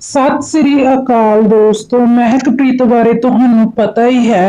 ਸਤਿ ਸ੍ਰੀ ਅਕਾਲ ਦੋਸਤੋ ਮਹਿਕਪ੍ਰੀਤ ਬਾਰੇ ਤੁਹਾਨੂੰ ਪਤਾ ਹੀ ਹੈ,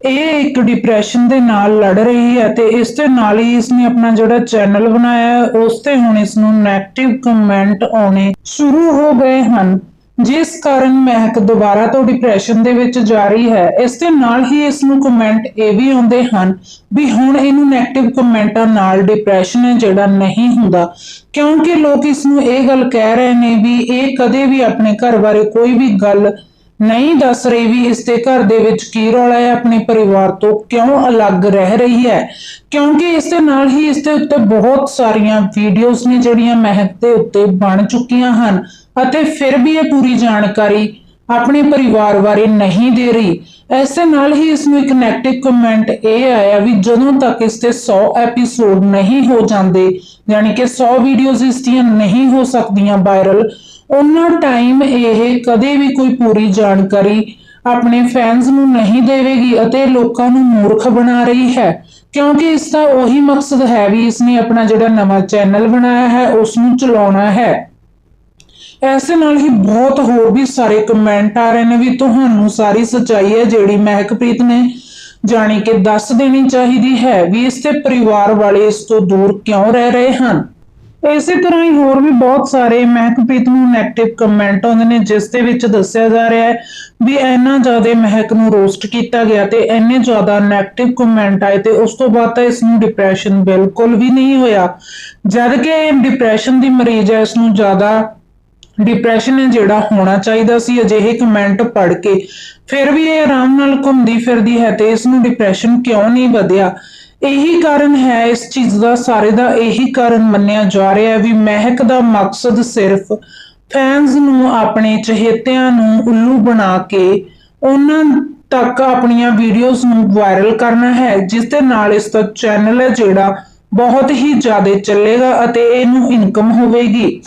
ਇਹ ਇੱਕ ਡਿਪਰੈਸ਼ਨ ਦੇ ਨਾਲ ਲੜ ਰਹੀ ਹੈ ਤੇ ਇਸ ਦੇ ਨਾਲ ਹੀ ਇਸਨੇ ਆਪਣਾ ਜਿਹੜਾ ਚੈਨਲ ਬਣਾਇਆ ਹੈ, ਉਸ ਤੇ ਹੁਣ ਇਸ ਨੂੰ 네ਗੇਟਿਵ ਕਮੈਂਟ ਆਉਣੇ ਸ਼ੁਰੂ ਹੋ ਗਏ ਹਨ। ਜਿਸ ਕਾਰਨ ਮਹਿਕ ਦੁਬਾਰਾ ਤੋਂ ਡਿਪਰੈਸ਼ਨ ਦੇ ਵਿੱਚ ਜਾ ਰਹੀ ਹੈ, ਇਸ ਦੇ ਨਾਲ ਹੀ ਇਸ ਨੂੰ ਕਮੈਂਟ ਇਹ ਵੀ ਆਉਂਦੇ ਹਨ ਵੀ ਹੁਣ ਇਹਨੂੰ 네ਗੇਟਿਵ ਕਮੈਂਟਾਂ ਨਾਲ ਡਿਪਰੈਸ਼ਨ ਹੈ ਜਿਹੜਾ ਨਹੀਂ ਹੁੰਦਾ। ਕਿਉਂਕਿ ਲੋਕ ਇਸ ਨੂੰ ਇਹ ਗੱਲ ਕਹਿ ਰਹੇ ਨੇ ਵੀ ਇਹ ਕਦੇ ਵੀ ਆਪਣੇ ਘਰ ਬਾਰੇ ਕੋਈ ਵੀ ਗੱਲ ਨਹੀਂ ਦੱਸ ਰਹੀ ਵੀ ਇਸ ਦੇ ਘਰ ਦੇ ਵਿੱਚ ਕੀ ਰੌਲਾ ਹੈ? ਆਪਣੇ ਪਰਿਵਾਰ ਤੋਂ ਕਿਉਂ ਅਲੱਗ ਰਹਿ ਰਹੀ ਹੈ? ਕਿਉਂਕਿ ਇਸ ਦੇ ਨਾਲ ਹੀ ਇਸ ਦੇ ਉੱਤੇ ਬਹੁਤ ਸਾਰੀਆਂ ਵੀਡੀਓਜ਼ ਨੇ ਜਿਹੜੀਆਂ ਮਹਿਕ ਦੇ ਉੱਤੇ ਬਣ ਚੁੱਕੀਆਂ ਹਨ ਅਤੇ ਫਿਰ ਵੀ ਇਹ ਪੂਰੀ ਜਾਣਕਾਰੀ ਆਪਣੇ ਪਰਿਵਾਰ ਬਾਰੇ ਨਹੀਂ ਦੇ ਰਹੀ। ਇਸ ਨਾਲ ਹੀ ਇਸ ਨੂੰ ਇੱਕ ਨੈਗੇਟਿਵ ਕਮੈਂਟ ਇਹ ਆਇਆ ਵੀ ਜਦੋਂ ਤੱਕ ਇਸ ਤੇ 100 ਐਪੀਸੋਡ ਨਹੀਂ ਹੋ ਜਾਂਦੇ, ਯਾਨੀ ਕਿ 100 ਵੀਡੀਓਜ਼ ਇਸ ਦੀਆਂ ਨਹੀਂ ਹੋ ਸਕਦੀਆਂ ਵਾਇਰਲ ਉਹਨਾਂ ਟਾਈਮ ਇਹ ਕਦੇ ਵੀ ਕੋਈ ਪੂਰੀ ਜਾਣਕਾਰੀ ਆਪਣੇ ਫੈਨਸ ਨੂੰ ਨਹੀਂ ਦੇਵੇਗੀ ਅਤੇ ਲੋਕਾਂ ਨੂੰ ਮੂਰਖ ਬਣਾ ਰਹੀ ਹੈ। ਕਿਉਂਕਿ ਇਸ ਦਾ ਉਹੀ ਮਕਸਦ ਹੈ ਵੀ ਇਸਨੇ ਆਪਣਾ ਜਿਹੜਾ ਨਵਾਂ ਚੈਨਲ ਬਣਾਇਆ ਹੈ ਉਸ ਨੂੰ ਚਲਾਉਣਾ ਹੈ। ਐਸੇ ਨਾਲ ਹੀ ਬਹੁਤ ਹੋਰ ਵੀ ਸਾਰੇ ਕਮੈਂਟ ਆ ਰਹੇ ਨੇ ਵੀ ਤੁਹਾਨੂੰ ਸਾਰੀ ਸੱਚਾਈ ਹੈ ਜਿਹੜੀ ਮਹਿਕਪ੍ਰੀਤ ਨੇ ਜਾਣੀ ਕਿ ਦੱਸ ਦੇਣੀ ਚਾਹੀਦੀ ਹੈ ਵੀ ਇਸ ਤੇ ਪਰਿਵਾਰ ਵਾਲੇ ਇਸ ਤੋਂ ਦੂਰ ਕਿਉਂ ਰਹਿ ਰਹੇ ਹਨ? ਇਸੇ ਤਰ੍ਹਾਂ ਹੀ ਹੋਰ ਵੀ ਬਹੁਤ ਸਾਰੇ ਮਹਿਕਪ੍ਰੀਤ ਨੂੰ 네ਗੇਟਿਵ ਕਮੈਂਟ ਆਉਂਦੇ ਨੇ, ਜਿਸ ਦੇ ਵਿੱਚ ਦੱਸਿਆ ਜਾ ਰਿਹਾ ਹੈ ਵੀ ਇੰਨਾ ਜ਼ਿਆਦਾ ਮਹਿਕ ਨੂੰ ਰੋਸਟ ਕੀਤਾ ਗਿਆ ਤੇ ਇੰਨੇ ਜ਼ਿਆਦਾ 네ਗੇਟਿਵ ਕਮੈਂਟ ਆਏ ਤੇ ਉਸ ਤੋਂ ਬਾਅਦ ਤਾਂ ਇਸ ਨੂੰ ਡਿਪਰੈਸ਼ਨ ਬਿਲਕੁਲ ਵੀ ਨਹੀਂ ਹੋਇਆ। ਜਦ ਕਿ ਇਹ ਡਿਪਰੈਸ਼ਨ ਦੀ ਮਰੀਜ਼ ਹੈ, ਇਸ ਨੂੰ ਜ਼ਿਆਦਾ ਡਿਪਰੈਸ਼ਨ ਹੈ ਜਿਹੜਾ ਹੋਣਾ ਚਾਹੀਦਾ ਸੀ, ਅਜਿਹੇ ਕਮੈਂਟ ਪੜ੍ਹ ਕੇ। ਫਿਰ ਵੀ ਇਹ ਆਰਾਮ ਨਾਲ ਘੁੰਮਦੀ ਫਿਰਦੀ ਹੈ ਤੇ ਇਸ ਨੂੰ ਡਿਪਰੈਸ਼ਨ ਕਿਉਂ ਨਹੀਂ ਵਧਿਆ? ਇਹੀ ਕਾਰਨ ਹੈ, ਇਸ ਚੀਜ਼ ਦਾ, ਸਾਰੇ ਦਾ ਇਹੀ ਕਾਰਨ ਮੰਨਿਆ ਜਾ ਰਿਹਾ ਹੈ ਵੀ ਮਹਿਕ ਦਾ ਮਕਸਦ ਸਿਰਫ ਫੈਨਸ ਨੂੰ ਆਪਣੇ ਚਹੇਤਿਆਂ ਨੂੰ ਉੱਲੂ ਬਣਾ ਕੇ ਉਹਨਾਂ ਤੱਕ ਆਪਣੀਆਂ ਵੀਡੀਓਜ਼ ਨੂੰ ਵਾਇਰਲ ਕਰਨਾ ਹੈ, ਜਿਸ ਦੇ ਨਾਲ ਇਸ ਦਾ ਚੈਨਲ ਹੈ ਜਿਹੜਾ ਬਹੁਤ ਹੀ ਜ਼ਿਆਦਾ ਚੱਲੇਗਾ ਅਤੇ ਇਹਨੂੰ ਇਨਕਮ ਹੋਵੇਗੀ।